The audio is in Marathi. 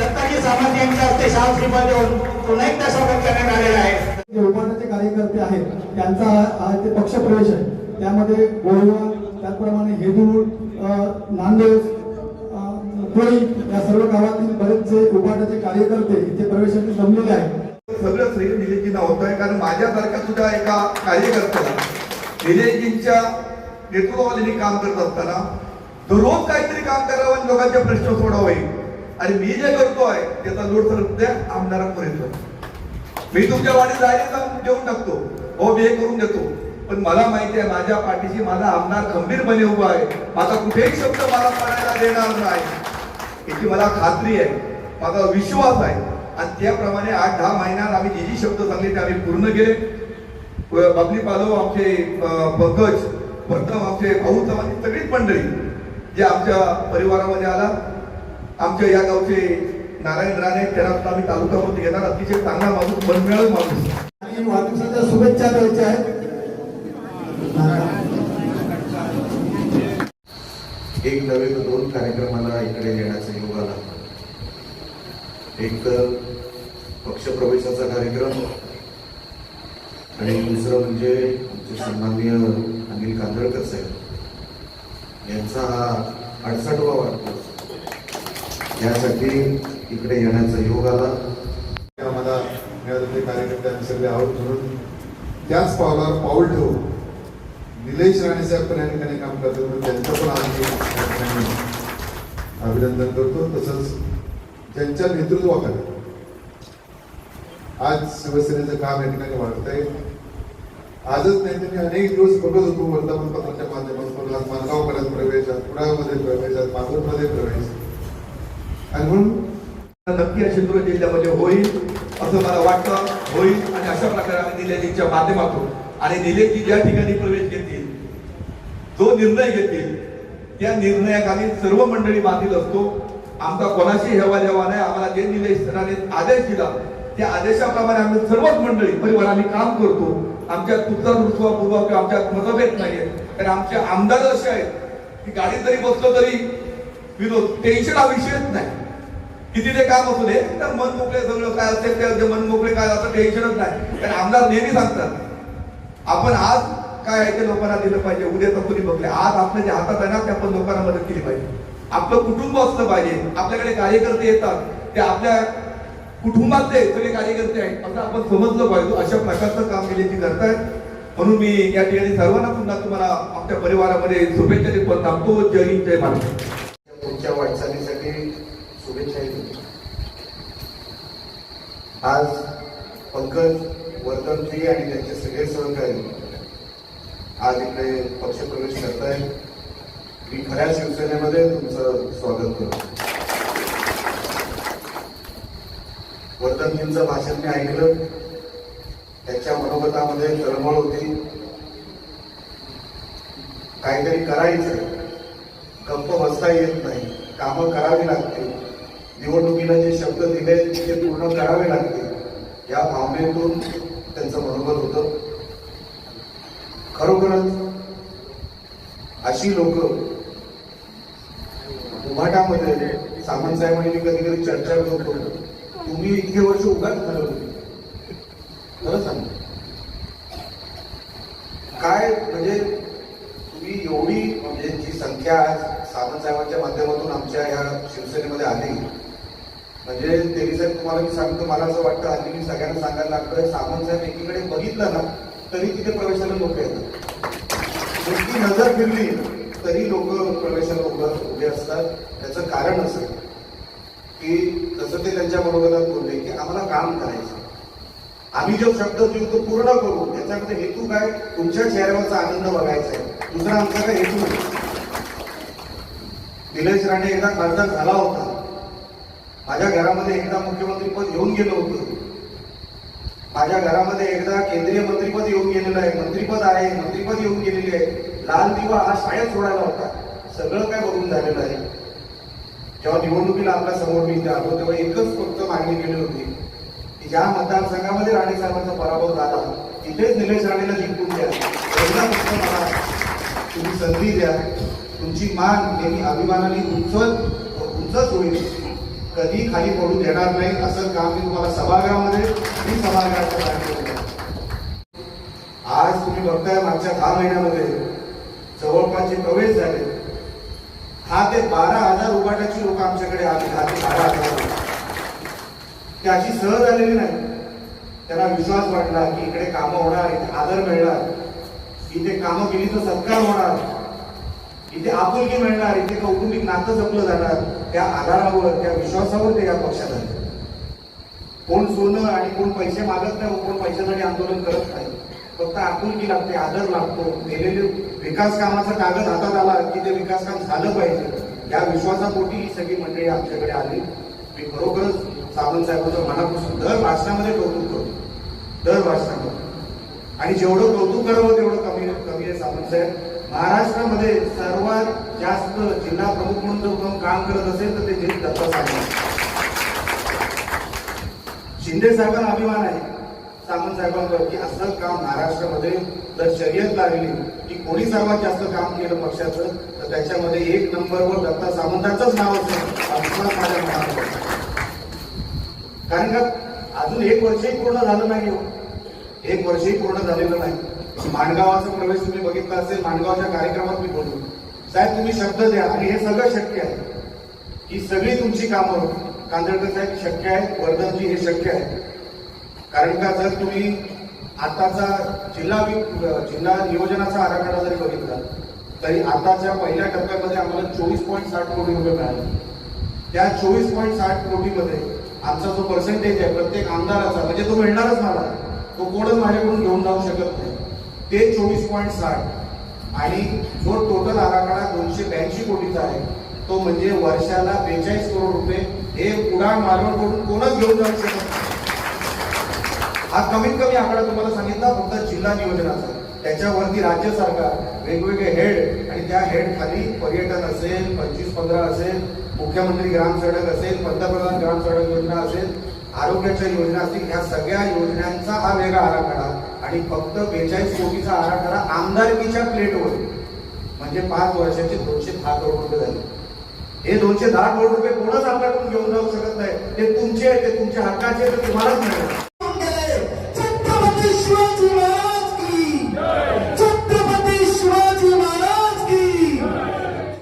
यांच्या हस्ते शाल श्रीफळ देऊन पुन्हा एकदा स्वागत करण्यात आलेलं आहे. जे उभारण्याचे कार्यकर्ते आहेत त्यांचा हा ते पक्षप्रवेश आहे. त्यामध्ये गोळवा त्याचप्रमाणे हेदूळ नांदेड कोळी या सर्व गावातील बरेच जे उभारण्याचे कार्यकर्ते इथे प्रवेशासाठी जमलेले आहेत. सगळं श्रेय निलेशजींना होत आहे कारण माझ्यासारख्या सुद्धा एका कार्यकर्त्याला निलेशजींच्या नेतृत्वाखाली काम करत असताना दररोज काहीतरी काम करावं आणि लोकांचे प्रश्न सोडावे आणि मी जे करतोय त्याचा लोड तर त्या आमदारांवर येतोय मी तुमच्या वाडीत जायला जाऊन देऊन टाकतो. हो मी हे करून देतो. पण मला माहिती आहे माझ्या पाठीशी माझा आमदार खंबीरपणे उभा आहे. माझा कुठेही शब्द मला पडायला देणार नाही. याची मला खात्री आहे. माझा विश्वास आहे. आणि त्याप्रमाणे आठ दहा महिन्यात आम्ही जे जे शब्द सांगले ते आम्ही पूर्ण केले. बाबली पालव आमचे पंकज प्रथम आमचे भाऊ चव्हाण सगळीच मंडळी जे आमच्या परिवारामध्ये आला. आमच्या या गावचे नारायण राणे त्यांना आम्ही तालुक्यामध्ये घेणार अतिशय चांगला माणूस मनमिळाव माणूस. आणि वाढदिवसाच्या शुभेच्छा द्यायच्या आहेत. एक नव्हे तर दोन कार्यक्रमाला इकडे येण्याचा योग आला एक तर पक्षप्रवेशाचा कार्यक्रम आणि दुसरं म्हणजे आमचे सन्माननीय अनिल कांदळकर साहेब. यांचा हा अडसठवा वाढतो यासाठी इकडे येण्याचा योग आला. आम्हाला मिळालेले कार्यकर्त्यांनी सगळे आवड म्हणून त्याच पावलावर पाऊल ठेवून निलेश राणे साहेब पण या ठिकाणी काम करतात म्हणून त्यांचं पण आम्ही अभिनंदन करतो. तसंच त्यांच्या नेतृत्वाखाली आज शिवसेनेचं काम या ठिकाणी वाढतंय आजच नाही तर मी अनेक दिवस बघत होतो वर्तमानपत्राच्या माध्यमातून. आज मानगावपर्यंत प्रवेश आज कुडाळमध्ये प्रवेश आज मागूरमध्ये प्रवेश. आणि म्हणून नक्की या सिंधुदुर्ग जिल्ह्यामध्ये होईल असं मला वाटतं होईल आणि अशा प्रकारे आम्ही निलेशजींच्या माध्यमातून आणि निलेजी ज्या ठिकाणी प्रवेश घेतील जो निर्णय घेतील त्या निर्णयाक आम्ही सर्व मंडळी बांधील असतो. आमचा कोणाशी हेवा देवा नाही. आम्हाला जे निलेश सरांनी आदेश दिला त्या आदेशाप्रमाणे आम्ही सर्वच मंडळी परिवार आम्ही काम करतो. आमच्या तुमचा रुसवा पूर्वा किंवा आमच्यात मतभेद नाहीये कारण आमचे आमदार असे आहेत की गाडी जरी बसलो तरी विनोद टेन्शन हा विषयच नाही. किती ते काम असू दे. तर मन मोकळे सगळं काय असेल ते मन मोकळे काय असं टेन्शनच नाही. कारण आमदार नेहमी सांगतात आपण आज काय आहे ते लोकांना दिलं पाहिजे उद्या तर कुणी बघले. आज आपल्या जे हातात आहे ना ते आपण लोकांना मदत केली पाहिजे. आपलं कुटुंब असलं पाहिजे. आपल्याकडे कार्यकर्ते येतात ते आपल्या कुटुंबातले सगळे कार्यकर्ते आहेत असं आपण समजलं पाहिजे. अशा प्रकारचं काम केल्याची करतायत म्हणून मी या ठिकाणी सर्वांना पुन्हा तुम्हाला आमच्या परिवारामध्ये शुभेच्छा देत. थांबतो. जय हिंद जय महाराष्ट्र पुढच्या वाटचालीसाठी शुभेच्छा देतो. आज पंकज वर्धनजी आणि त्यांचे सगळे सहकारी आज इकडे पक्षप्रवेश करतायत. मी खऱ्या शिवसेनेमध्ये तुमचं स्वागत करतो. वर्धनजींचं भाषण मी ऐकलं. त्याच्या मनोगतामध्ये तळमळ होती. काहीतरी करायचं. गप्प बसता येत नाही. कामं करावी लागतील. निवडणुकीला जे शब्द दिले ते पूर्ण करावे लागते या भावनेतून त्यांचं मनोबल होतं. खरोखरच अशी लोक उभाटामध्ये सामंत साहेबांनी मी कधी कधी चर्चा करतो तुम्ही इतके वर्ष उगाच घालवली खरं सांग. काय म्हणजे तुम्ही एवढी म्हणजे जी संख्या आज सावंत साहेबांच्या माध्यमातून आमच्या ह्या शिवसेनेमध्ये आली म्हणजे तेरी साहेब तुम्हाला मी सांगतो मला असं वाटतं आधी मी सगळ्यांना सांगायला लागतोय सामंत साहेब एकीकडे बघितलं ना तरी तिथे प्रवेशाला लोक येतात. म्हणजे नजर फिरली तरी लोक प्रवेशाला उभं उभे असतात. त्याचं कारण असं की जसं ते त्यांच्या बरोबर बोलले की आम्हाला काम करायचं. आम्ही जो शब्द देऊ तो पूर्ण करू. त्याच्यामध्ये हेतू काय? तुमच्या चेहऱ्यावरचा आनंद बघायचा आहे. दुसरा आमचा काय हेतू नाही. निलेश राणे एकदा खासदार झाला होता. माझ्या घरामध्ये एकदा मुख्यमंत्री पद येऊन गेलं होतं. माझ्या घरामध्ये एकदा केंद्रीय मंत्रीपद येऊन गेलेलं आहे. मंत्रीपद आहे मंत्रीपद येऊन गेलेली आहे. लाल दिवा हा शाळेत सोडायला होता. सगळं काय बघून झालेलं आहे. जेव्हा निवडणुकीला आपल्यासमोर मी इथे आलो तेव्हा एकच फक्त मागणी केली होती की ज्या मतदारसंघामध्ये राणे साहेबांचा पराभव झाला तिथेच निलेश राणेला जिंकून द्या. एकदा फक्त मला तुम्ही संधी द्या. तुमची मान नेहमी अभिमानाने उंचत उंचच होईल कधी खाली पडू देणार नाही असं काम मी तुम्हाला सभागृहामध्ये मी सभागृहाच्या बाहेर आज तुम्ही बघताय मागच्या दहा महिन्यामध्ये जवळपास जे प्रवेश झाले. दहा ते बारा हजार उभाटाची लोक आमच्याकडे आली दहा ते बारा हजार त्याची अशी सहज आलेली नाही. त्यांना विश्वास वाटला की इकडे कामं होणार इथे आदर मिळणार. इथे कामं केली तर सत्कार होणार. इथे आपुलकी मिळणार इथे कौटुंबिक नातं जपलं जाणार त्या आधारावर त्या विश्वासावर ते या पक्षात आले कोण सोनं आणि कोण पैसे मागत नाही कोण पैशासाठी आंदोलन करत नाही. फक्त आपुलकी लागते आदर लागतो. केलेले विकास कामाचा कागद हातात आला की ते विकास काम झालं पाहिजे. या विश्वासापोटी ही सगळी मंडळी आमच्याकडे आली. मी खरोखरच सावंत साहेबांचं मनापासून दर भाषणामध्ये कौतुक करतो. दर भाषणामध्ये. आणि जेवढं कौतुक करावं तेवढं कमी कमी आहे सावंत साहेब. महाराष्ट्रामध्ये सर्वात जास्त जिल्हा प्रमुख म्हणून जर कोण काम करत असेल तर ते दिलीप दत्ता साहेब शिंदे साहेबांना अभिमान आहे. सामंत साहेबांवर की असं काम महाराष्ट्रामध्ये जर शर्यत लागली की कोणी सर्वात जास्त काम केलं पक्षाचं तर त्याच्यामध्ये एक नंबरवर दत्ता सामंतांचंच नाव असेल हा माझ्या मनात कारण का अजून एक वर्षही पूर्ण झालं नाही हो. एक वर्षही पूर्ण झालेलं नाही. माणगावाचा प्रवेश तुम्ही बघितला असेल माणगावच्या कार्यक्रमात मी बोललो. साहेब तुम्ही शब्द द्या आणि हे सगळं शक्य आहे. ही सगळी तुमची कामं कांदळकर साहेब शक्य आहे वर्धनजी हे शक्य आहे. कारण का जर तुम्ही आताचा जिल्हा वि- जिल्हा नियोजनाचा आराखडा जरी बघितला तरी आताच्या पहिल्या टप्प्यामध्ये आम्हाला चोवीस पॉईंट साठ कोटी रुपये मिळाले. त्या चोवीस पॉईंट साठ कोटीमध्ये आमचा जो पर्सेंटेज आहे प्रत्येक आमदाराचा म्हणजे तो मिळणारच मला तो कोणच माझ्याकडून घेऊन जाऊ शकत नाही. ते चोवीस पॉईंट साठ. आणि जो टोटल आराखडा दोनशे ब्याऐंशी कोटीचा आहे तो म्हणजे वर्षाला बेचाळीस करोड रुपये. हे उडाण मालवणकडून कोणच घेऊन जाऊ शकत हा कमीत कमी आकडा तुम्हाला सांगितला फक्त जिल्हा नियोजनाचा. त्याच्यावरती राज्य सरकार वेगवेगळे हेड आणि त्या हेड खाली पर्यटन असेल पंचवीस पंधरा असेल मुख्यमंत्री ग्राम सडक असेल पंतप्रधान ग्राम सडक योजना असेल आरोग्याच्या योजना असतील ह्या सगळ्या योजनांचा हा वेगळा आराखडा. आणि फक्त बेचाळीस कोटीचा आराखडा आमदारकीच्या प्लेटवर. म्हणजे पाच वर्षाचे दोनशे दहा करोड रुपये झाले. हे दोनशे दहा करोड रुपये कोणच आपल्याकडून घेऊन जाऊ शकत नाही. ते तुमचे आहे ते तुमच्या हक्काचे तर तुम्हालाच मिळेल